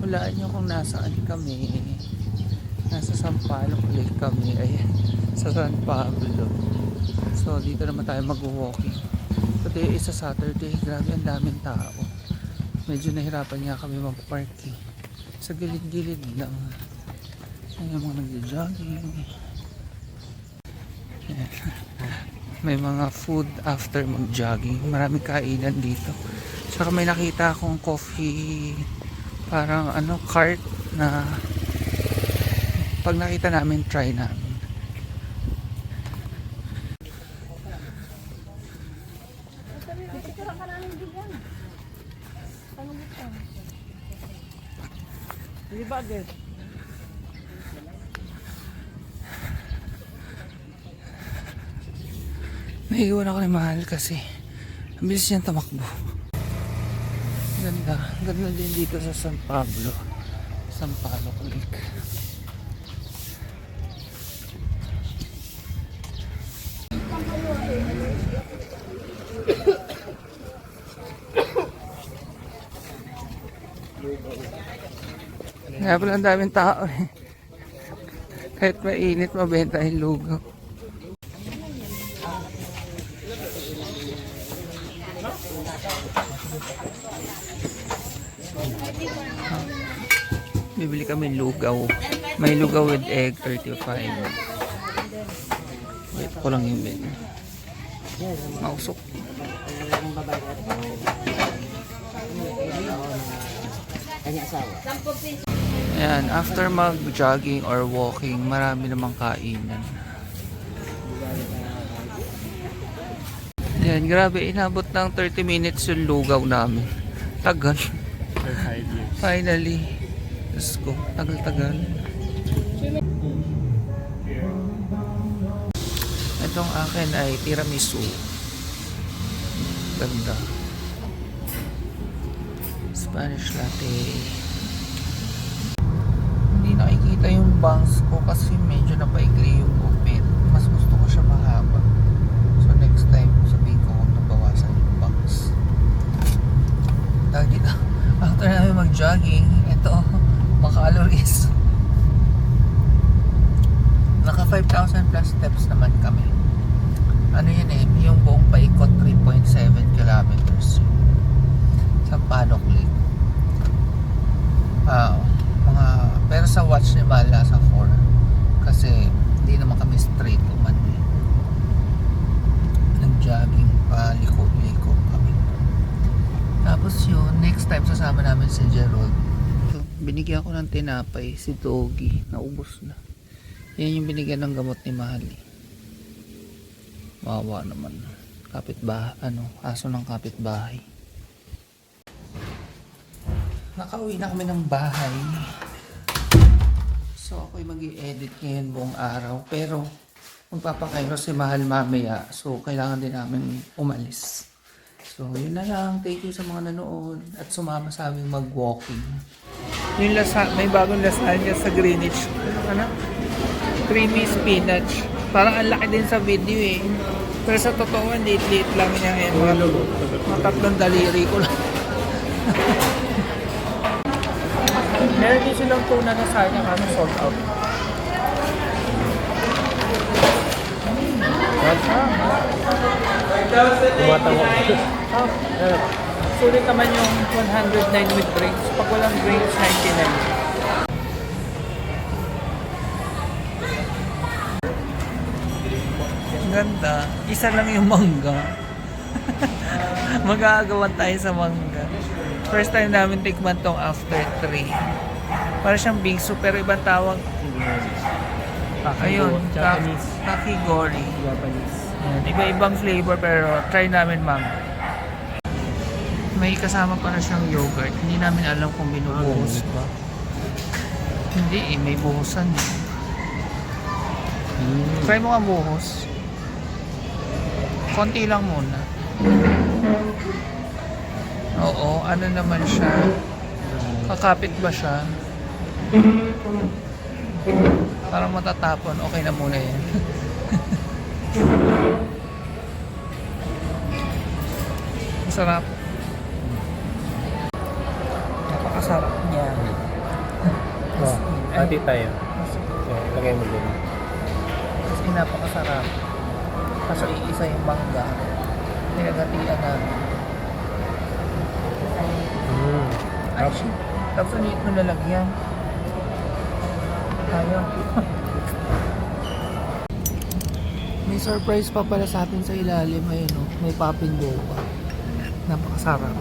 Hulaan nyo kung nasaan kami. Nasa Sampaloc Lake kami. Ayan. Sa San Pablo. So, dito naman tayo mag-walking. Today is a Saturday. Grabe, ang daming tao. Medyo nahirapan nga kami mag-parking. Sa gilid-gilid lang. Ayan, mga nagja-jogging. Ayan. May mga food after mag-jogging. Maraming kainan dito. Saka may nakita akong coffee parang ano cart na pag nakita namin try namin. Agad? Naiiwan ako ni Mahal kasi ang bilis niyang tamakbo. Ganda. Ganda din dito sa San Pablo. San Pablo Lake. Kaya pala ang daming tao eh. Kahit mainit, mabenta yung lugaw. Bibili kami lugaw. May lugaw with egg, 35. Wait ko lang yung bin. Mausok. Ayan, after mag-jogging or walking, marami namang kainan. Ayan, grabe, inabot ng 30 minutes yung lugaw namin. Tagal. Finally. Let's go. Tagal-tagal. Itong akin ay tiramisu. Ganda. Spanish latte. Hindi nakikita yung bangs ko kasi medyo napaigli yung gupit. Mas gusto ko siya mahaba. So next time, sabihin ko huwag na bawasan yung bangs. Dahil dito, after namin mag-jogging, ito, mga-calories. Naka 5,000 plus steps naman kami. Ano yun eh, yung buong paikot 3.7 kilometers. Sa Palok Lake. Ah, mga, pero sa watch ni Mala sa 4. Kasi, hindi naman kami straight umano eh. Nag-jogging pa, liko-liko kami. Tapos yun, next time sasama namin si Gerald. So, binigyan ko ng tinapay si Doggy. Naubos na. Yan yung binigyan ng gamot ni Mahali. Wawa naman. Kapitbahay, ano, aso ng kapitbahay. Nakauwi na kami ng bahay. So ako'y mag edit ngayon buong araw. Pero magpapakairo si Mahal mamaya. So kailangan din namin umalis. So yun na lang. Thank you sa mga nanood at sumama sa aming mag-walking. Yung lasa, may bagong lasagna sa Greenwich. Ano? Creamy spinach. Parang ang laki din sa video eh. Pero sa totoo, liit-liit lang niya. Eh. Mga, mga tatlong daliri ko lang. Meron din silang tuna na sayang ano, sold out. Tumatawa. Oh, sulit naman yung 109 with drinks. Pag walang drinks, 99. Ang ganda. Isa lang yung mangga. Magagawan tayo sa mangga. First time namin tikman tong after 3. Para siyang bingsu pero ibang tawag. Ayun, Japanese. ka- kakigori. Japanese. Ayan, iba-ibang flavor pero try namin mango. May kasama pa na siyang yogurt. Hindi namin alam kung binubuhos ba. Hindi eh, may buhusan. eh. Mm. Try mo nga buhos. Konti lang muna. Oo, ano naman siya. Kakapit ba siya? Parang matatapon. Okay na muna yan. Masarap. Napakasarap niya. Pati tayo. So, lagay mo din. Kasi napakasarap. Kaso iisa yung mangga. Pinagatian namin. Mm. Shit. Tapos ang liit mo nalagyan. Ayaw. May surprise pa pala sa atin sa ilalim. Ayun o. May popping boba. Napakasarap.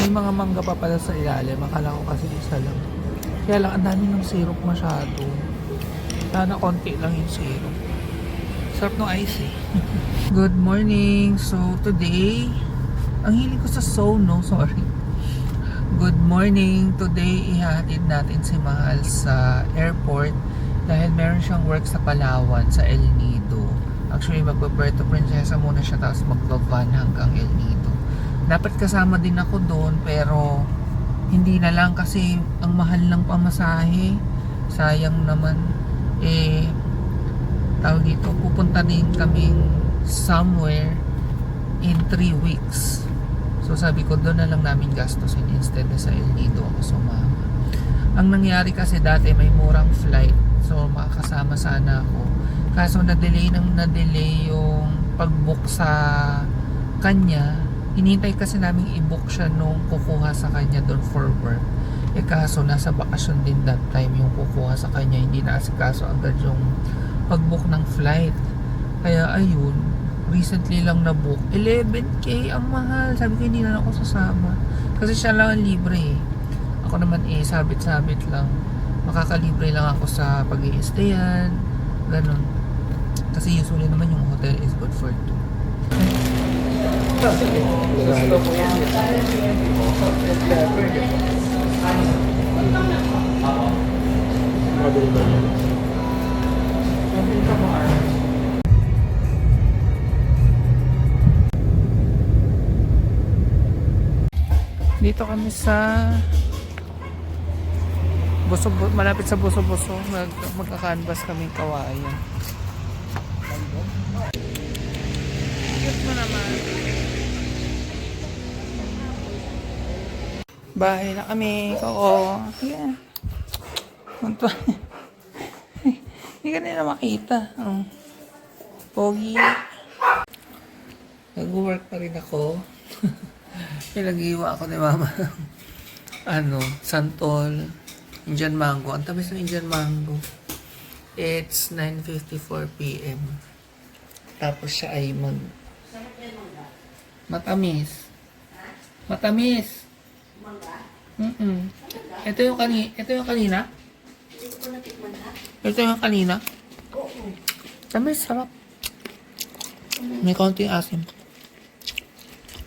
May mga mangga pa pala sa ilalim. Akala ko kasi isa lang. Kaya lang, ang dami ng syrup masyado. Sana konti lang yung syrup. Sarap ng ice eh. Good morning. So, today, ang hiling ko sa so, no? Sorry. Good morning. Today, ihahatid natin si Mahal sa airport dahil meron siyang work sa Palawan, sa El Nido. Actually, magpa-Puerto Princesa muna siya tapos magbaban hanggang El Nido. Dapat kasama din ako doon pero hindi na lang kasi ang mahal ng pamasahe. Sayang naman. Eh, tawag dito, pupunta din kaming somewhere in 3 weeks. So sabi ko doon na lang namin gastusin instead na sa El Nido ako sumama. Ang nangyari kasi dati may murang flight. So makakasama sana ako. Kaso na-delay nang na-delay yung pag-book sa kanya. Hinintay kasi namin i-book siya nung kukuha sa kanya doon for work. Eh kaso nasa bakasyon din that time yung kukuha sa kanya. Hindi na asikaso agad yung pag-book ng flight. Kaya ayun, recently lang na book 11k ang mahal. Sabi ko hindi na ako sasama. Kasi siya lang ang libre eh. ako naman eh sabit-sabit lang. Makakalibre lang ako sa pag stayan ganun. Kasi usually naman yung hotel is good for two Dito kami sa Buso, Bu- malapit sa Buso Buso. Mag, magka-canvas kami kawayan. Cute mo naman. Bahay na kami. Oo. Yeah. Punto. Hindi ka nila makita. Oh. Pogi. Nag-work pa rin ako. Pinag-iwa ako ni mama. ano, santol, Indian mango. Ang tamis ng Indian mango. It's 9.54 p.m. Tapos siya ay mag... Matamis. Matamis. Mm Ito yung kanina. Ito yung kanina? Ito yung kanina? Tamis, sarap. May konting asim. Bakit malinis na malinis?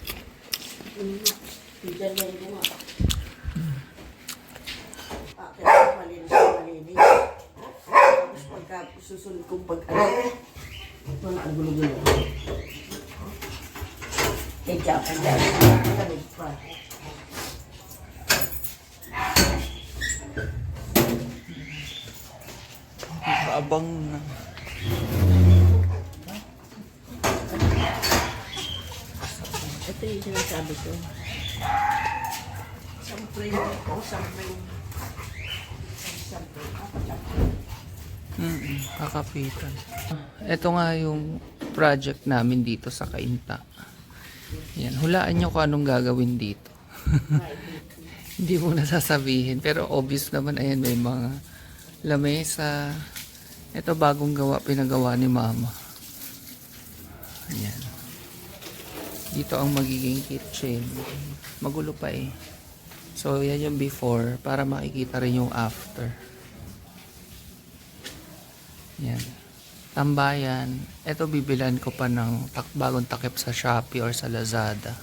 Tapos pagka susunod kong pag ano, mga gulo-gulo. Eh, tiyan ka dyan. Malamig pa. Kaabang na. Yung sinasabi ko. Sampling ko, sampling. Sampling. Apat lang. Mm kakapitan. Ito nga yung project namin dito sa Kainta. Yan, hulaan nyo kung anong gagawin dito. Hindi mo na sasabihin. Pero obvious naman, ayan, may mga lamesa. Ito bagong gawa, pinagawa ni mama. Ayan. Dito ang magiging kitchen. Magulo pa eh. So, yan yung before para makikita rin yung after. Yan. Tambayan. Ito bibilan ko pa ng tak bagong takip sa Shopee or sa Lazada.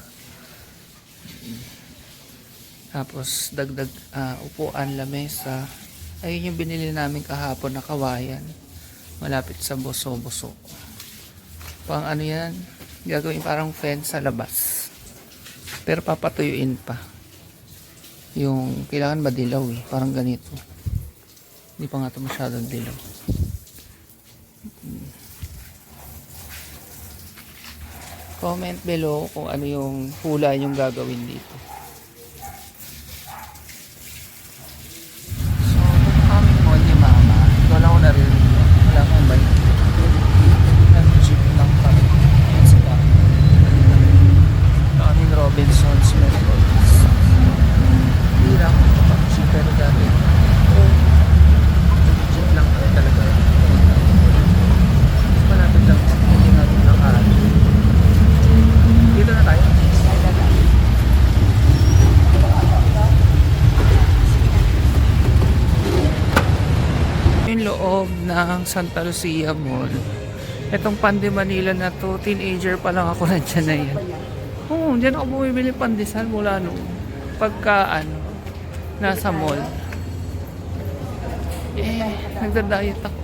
Tapos dagdag ah, upuan, lamesa. Ayun yung binili namin kahapon na kawayan. Malapit sa buso-buso. Pang ano yan? Gagawin parang fence sa labas. Pero papatuyuin pa. Yung kailangan madilaw eh. Parang ganito. Hindi pa nga ito masyadong dilaw. Comment below kung ano yung hula yung gagawin dito. Ng Santa Lucia Mall. Itong Pande Manila na to, teenager pa lang ako nandiyan na yan. Oo, dyan ako bumibili pandesal mula noon. Pagka ano, nasa mall. Eh, nagda-diet ako.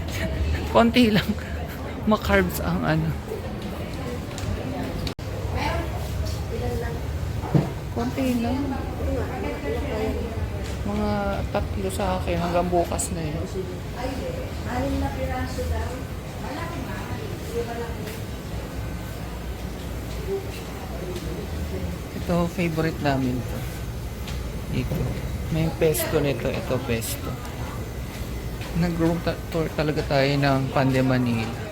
Konti lang. Ma-carbs ang ano. Konti lang. Mga tatlo sa akin hanggang bukas na yun. Ito, favorite namin to. Dito. May pesto nito. Ito, pesto. Nag-room tour talaga tayo ng Pande Manila.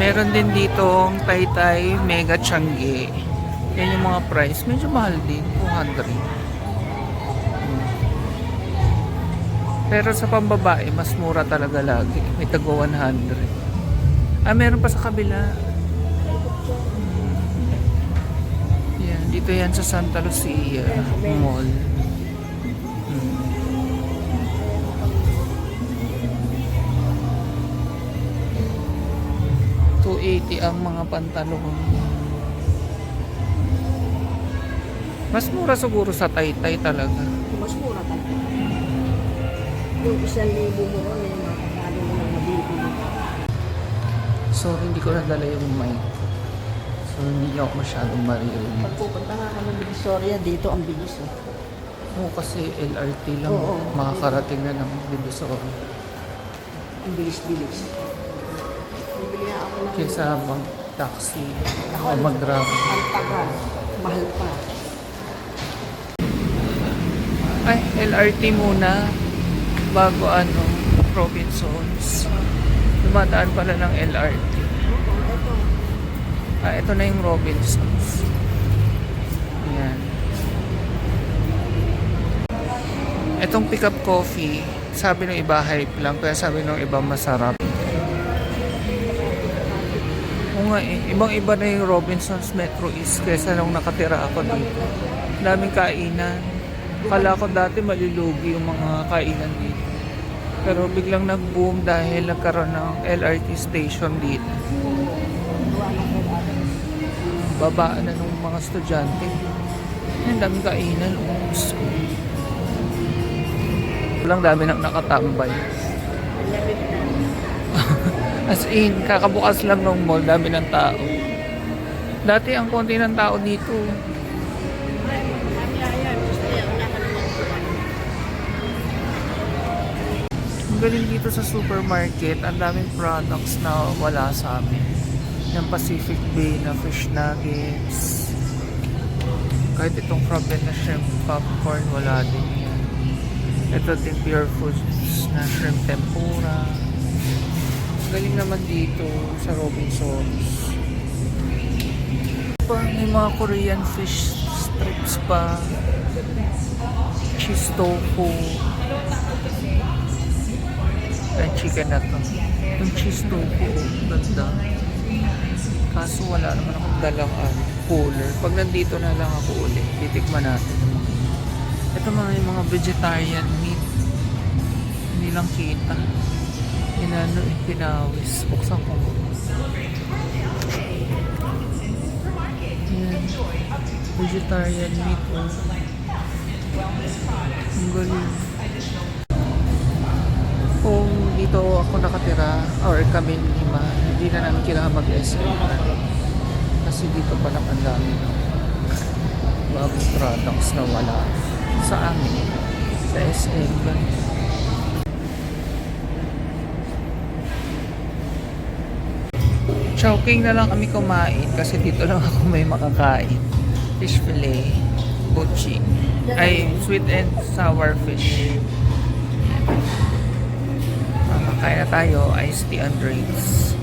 Meron din ditong Taytay Mega Changi. Yan yung mga price. Medyo mahal din. 200. Hmm. Pero sa pambabae, mas mura talaga lagi. May tagwa 100. Ah, meron pa sa kabila. Hmm. Yan, dito yan sa Santa Lucia Mall. Hmm. $280 ang mga pantalon. Mas mura siguro sa Taytay talaga. Mas mura ka. Yung isang libo mo ron, yung makakali mo lang nabibili. So, hindi ko nadala yung mic. So, hindi ako masyadong maririnig. Pag pupunta nga kami ng Divisoria, dito ang bilis. Eh. Oo, kasi LRT lang. Oo. Makakarating na ng Divisoria. Ang bilis-bilis. Bibili na ako ng Kaysa mag-taxi o mag-grab. ang taga. Mahal pa. Ay, LRT muna. Bago ano, Robinsons. Dumadaan pala ng LRT. Ah, ito na yung Robinsons. Ayan. Itong pick-up coffee, sabi ng iba hype lang, kaya sabi ng iba masarap. Nga eh, ibang-iba na yung Robinsons Metro East kaysa nung nakatira ako dito. Daming kainan. Kala ko dati malulugi yung mga kainan dito. Pero biglang nag-boom dahil nagkaroon ng LRT station dito babaan na ng mga estudyante. Ang daming kainan. Oh, Diyos ko. Walang dami nang nakatambay. As in, kakabukas lang ng mall, dami ng tao. Dati ang konti ng tao dito. Galing dito sa supermarket, ang daming products na wala sa amin yung Pacific Bay na fish nuggets. Kahit itong Frappen na shrimp popcorn, wala din yan. Ito din pure foods na shrimp tempura. Galing naman dito sa Robinsons. Pa, may mga Korean fish strips pa. Cheese tofu. Ay, chicken na to. Yung cheese tofu, ganda. Kaso wala naman akong dalang ano, cooler. Pag nandito na lang ako ulit, titikman natin. Ito mga yung mga vegetarian meat. Hindi lang kita. Inano eh, pinawis. Buksan ko. Yan. Vegetarian meat. Oh. Ang galing. Kung dito ako nakatira or kami lima, hindi na namin kailangan mag-SM. Kasi dito pa lang ang dami ng bagong products na wala sa amin. Sa SM. Chowking na lang kami kumain kasi dito lang ako may makakain. Fish fillet, buchi, ay sweet and sour fish. Makakain na tayo, iced tea and drinks.